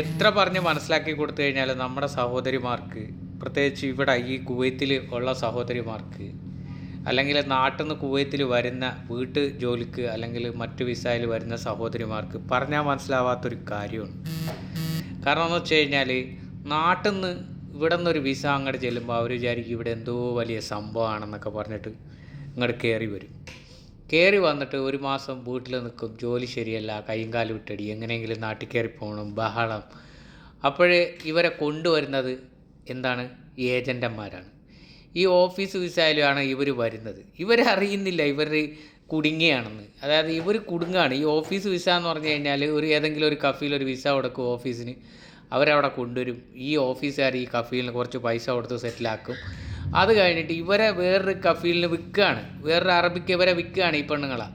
എത്ര പറഞ്ഞ് മനസ്സിലാക്കി കൊടുത്തു കഴിഞ്ഞാൽ നമ്മുടെ സഹോദരിമാർക്ക് പ്രത്യേകിച്ച് ഇവിടെ ഈ കുവൈത്തിൽ ഉള്ള സഹോദരിമാർക്ക് അല്ലെങ്കിൽ നാട്ടിൽ നിന്ന് കുവൈത്തിൽ വരുന്ന വീട്ട് ജോലിക്ക് അല്ലെങ്കിൽ മറ്റു വിസയിൽ വരുന്ന സഹോദരിമാർക്ക് പറഞ്ഞാൽ മനസ്സിലാവാത്തൊരു കാര്യമാണ്. കാരണം എന്ന് വെച്ച് കഴിഞ്ഞാൽ നാട്ടിൽ നിന്ന് ഇവിടെ നിന്നൊരു വിസ അങ്ങോട്ട് ചെല്ലുമ്പോൾ അവർ വിചാരിക്കും ഇവിടെ എന്തോ വലിയ സംഭവമാണെന്നൊക്കെ പറഞ്ഞിട്ട് ഇങ്ങോട്ട് കയറി വരും. കയറി വന്നിട്ട് ഒരു മാസം വീട്ടിൽ നിൽക്കും. ജോലി ശരിയല്ല കൈയും കാലും വിട്ടടി എങ്ങനെയെങ്കിലും നാട്ടിൽ കയറി പോകണം ബഹളം. അപ്പോഴേ ഇവരെ കൊണ്ടുവരുന്നത് എന്താണ്? ഏജന്റന്മാരാണ് ഈ ഓഫീസ് വിസയിലാണ് ഇവർ വരുന്നത്. ഇവരെ അറിയുന്നില്ല ഇവർ കുടുങ്ങിയാണെന്ന്. അതായത് ഇവർ കുടുങ്ങാണ്. ഈ ഓഫീസ് വിസ എന്ന് പറഞ്ഞു കഴിഞ്ഞാൽ ഒരു ഏതെങ്കിലും ഒരു കഫീൽ ഒരു വിസ കൊടുക്കും ഓഫീസിന്. അവരവിടെ കൊണ്ടുവരും. ഈ ഓഫീസുകാർ ഈ കഫീലിന് കുറച്ച് പൈസ കൊടുത്ത് സെറ്റിലാക്കും. അത് കഴിഞ്ഞിട്ട് ഇവരെ വേറൊരു കഫീലിന് വിൽക്കുകയാണ്. വേറൊരു അറബിക്ക് ഇവരെ വിൽക്കുകയാണ് ഈ പെണ്ണുങ്ങളെ.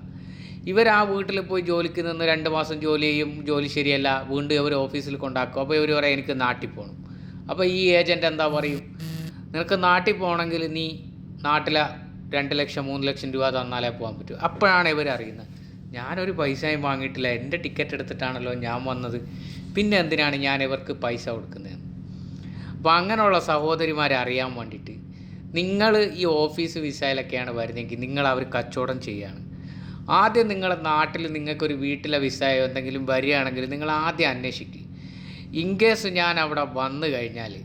ഇവർ ആ വീട്ടിൽ പോയി ജോലിക്ക് നിന്ന് രണ്ട് മാസം ജോലി ചെയ്യും ജോലി ശരിയല്ല വീണ്ടും ഇവർ ഓഫീസിൽ കൊണ്ടാക്കും. അപ്പോൾ ഇവർ പറയും എനിക്ക് നാട്ടിൽ പോകണം അപ്പോൾ ഈ ഏജന്റ് എന്താ പറയും? നിനക്ക് നാട്ടിൽ പോകണമെങ്കിൽ നീ നാട്ടിലെ രണ്ട് ലക്ഷം മൂന്ന് ലക്ഷം രൂപ തന്നാലേ പോകാൻ പറ്റൂ. അപ്പോഴാണ് ഇവർ അറിയുന്നത്. ഞാനൊരു പൈസയും വാങ്ങിയിട്ടില്ല. എന്റെ ടിക്കറ്റ് എടുത്തിട്ടാണല്ലോ ഞാൻ വന്നത്. പിന്നെ എന്തിനാണ് ഞാൻ ഇവർക്ക് പൈസ കൊടുക്കുന്നത് അപ്പോൾ അങ്ങനെയുള്ള സഹോദരിമാരെ അറിയാൻ വേണ്ടിയിട്ട് നിങ്ങൾ ഈ ഓഫീസ് വിസയിലൊക്കെയാണ് വരുന്നതെങ്കിൽ നിങ്ങൾ അവർ കച്ചവടം ചെയ്യുകയാണ്. ആദ്യം നിങ്ങളുടെ നാട്ടിൽ നിങ്ങൾക്കൊരു വീട്ടിലെ വിസയോ എന്തെങ്കിലും വരികയാണെങ്കിൽ നിങ്ങൾ ആദ്യം അന്വേഷിക്കുക ഇൻ കേസ് ഞാൻ അവിടെ വന്നു കഴിഞ്ഞാൽ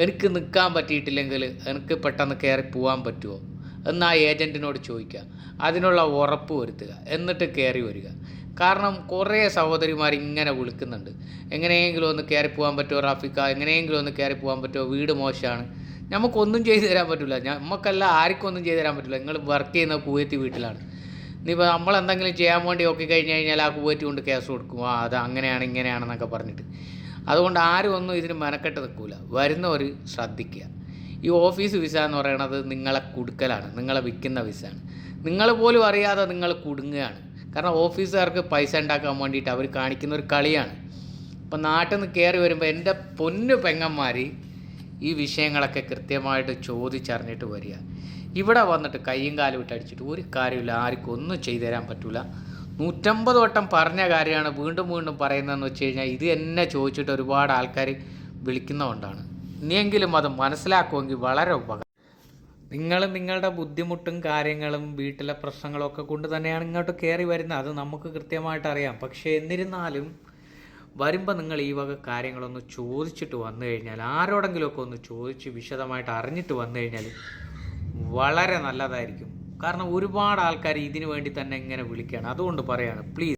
എനിക്ക് നിൽക്കാൻ പറ്റിയിട്ടില്ലെങ്കിൽ എനിക്ക് പെട്ടെന്ന് കയറി പോകാൻ പറ്റുമോ? എന്ന് ആ ഏജന്റിനോട് ചോദിക്കുക. അതിനുള്ള ഉറപ്പ് വരുത്തുക. എന്നിട്ട് കയറി വരിക. കാരണം കുറേ സഹോദരിമാർ ഇങ്ങനെ വിളിക്കുന്നുണ്ട്. എങ്ങനെയെങ്കിലും ഒന്ന് കയറി പോകാൻ പറ്റുമോ റാഫിക്ക എങ്ങനെയെങ്കിലും ഒന്ന് കയറി പോകാൻ പറ്റുമോ? വീട് മോശമാണ്. നമുക്കൊന്നും ചെയ്തു തരാൻ പറ്റില്ല നമുക്കല്ല ആർക്കൊന്നും ചെയ്തു തരാൻ പറ്റില്ല നിങ്ങൾ വർക്ക് ചെയ്യുന്ന കുവൈത്തി വീട്ടിലാണ്. ഇനിയിപ്പോൾ നമ്മൾ എന്തെങ്കിലും ചെയ്യാൻ വേണ്ടി നോക്കി കഴിഞ്ഞ് കഴിഞ്ഞാൽ ആ കുവൈറ്റ് കൊണ്ട് കേസ് കൊടുക്കും. ആ അത് അങ്ങനെയാണ് ഇങ്ങനെയാണെന്നൊക്കെ പറഞ്ഞിട്ട്. അതുകൊണ്ട് ആരും ഒന്നും ഇതിന് മെനക്കെട്ട് നിൽക്കില്ല വരുന്നവർ ശ്രദ്ധിക്കുക. ഈ ഓഫീസ് വിസ എന്ന് പറയുന്നത് നിങ്ങളെ കുടുക്കലാണ്. നിങ്ങളെ വിൽക്കുന്ന വിസയാണ്. നിങ്ങൾ പോലും അറിയാതെ നിങ്ങൾ കുടുങ്ങുകയാണ്. കാരണം ഓഫീസുകാർക്ക് പൈസ ഉണ്ടാക്കാൻ വേണ്ടിയിട്ട് അവർ കാണിക്കുന്ന ഒരു കളിയാണ്. ഇപ്പം നാട്ടിൽ നിന്ന് കയറി വരുമ്പോൾ എന്റെ പൊന്നു പെങ്ങന്മാർ ഈ വിഷയങ്ങളൊക്കെ കൃത്യമായിട്ട് ചോദിച്ചറിഞ്ഞിട്ട് വരിക. ഇവിടെ വന്നിട്ട് കയ്യും കാലും ഇട്ടടിച്ചിട്ട് ഒരു കാര്യമില്ല ആർക്കും ഒന്നും ചെയ്തു തരാൻ പറ്റില്ല നൂറ്റമ്പത് വട്ടം പറഞ്ഞ കാര്യമാണ് വീണ്ടും വീണ്ടും പറയുന്നതെന്ന് വെച്ച് കഴിഞ്ഞാൽ ഇത് എന്നെ ചോദിച്ചിട്ട് ഒരുപാട് ആൾക്കാർ വിളിക്കുന്നതുകൊണ്ടാണ്. ഇനിയെങ്കിലും അത് മനസ്സിലാക്കുമെങ്കിൽ വളരെ ഉപകാരം. നിങ്ങൾ നിങ്ങളുടെ ബുദ്ധിമുട്ടും കാര്യങ്ങളും വീട്ടിലെ പ്രശ്നങ്ങളും ഒക്കെ കൊണ്ട് തന്നെയാണ് ഇങ്ങോട്ട് കയറി വരുന്നത്. അത് നമുക്ക് കൃത്യമായിട്ട് അറിയാം. പക്ഷേ എന്നിരുന്നാലും വരുമ്പോൾ നിങ്ങൾ ഈ വക കാര്യങ്ങളൊന്ന് ചോദിച്ചിട്ട് വന്നു കഴിഞ്ഞാൽ ആരോടെങ്കിലുമൊക്കെ ഒന്ന് ചോദിച്ച് വിശദമായിട്ട് അറിഞ്ഞിട്ട് വന്നു കഴിഞ്ഞാൽ വളരെ നല്ലതായിരിക്കും. കാരണം ഒരുപാട് ആൾക്കാർ ഇതിനു വേണ്ടി തന്നെ ഇങ്ങനെ വിളിക്കുകയാണ്. അതുകൊണ്ട് പറയാണ് പ്ലീസ്